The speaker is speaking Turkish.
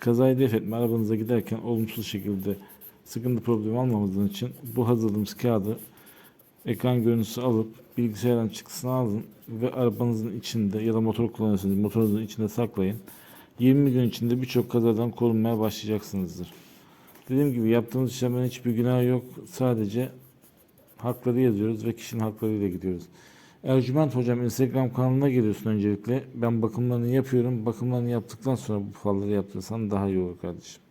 Kazayı def etme arabanıza giderken olumsuz şekilde sıkıntı problemi almamanız için bu hazırladığımız kağıdı ekran görüntüsü alıp bilgisayardan çıktısını alın ve arabanızın içinde ya da motor kullanıyorsanız motorunuzun içinde saklayın. 20 gün içinde birçok kazadan korunmaya başlayacaksınızdır. Dediğim gibi yaptığımız işlemlerin hiçbir günahı yok. Sadece hakları yazıyoruz ve kişinin haklarıyla gidiyoruz. Ercüment Hocam Instagram kanalına geliyorsun öncelikle. Ben bakımlarını yapıyorum. Bakımlarını yaptıktan sonra bu falları yaptırsan daha iyi olur kardeşim.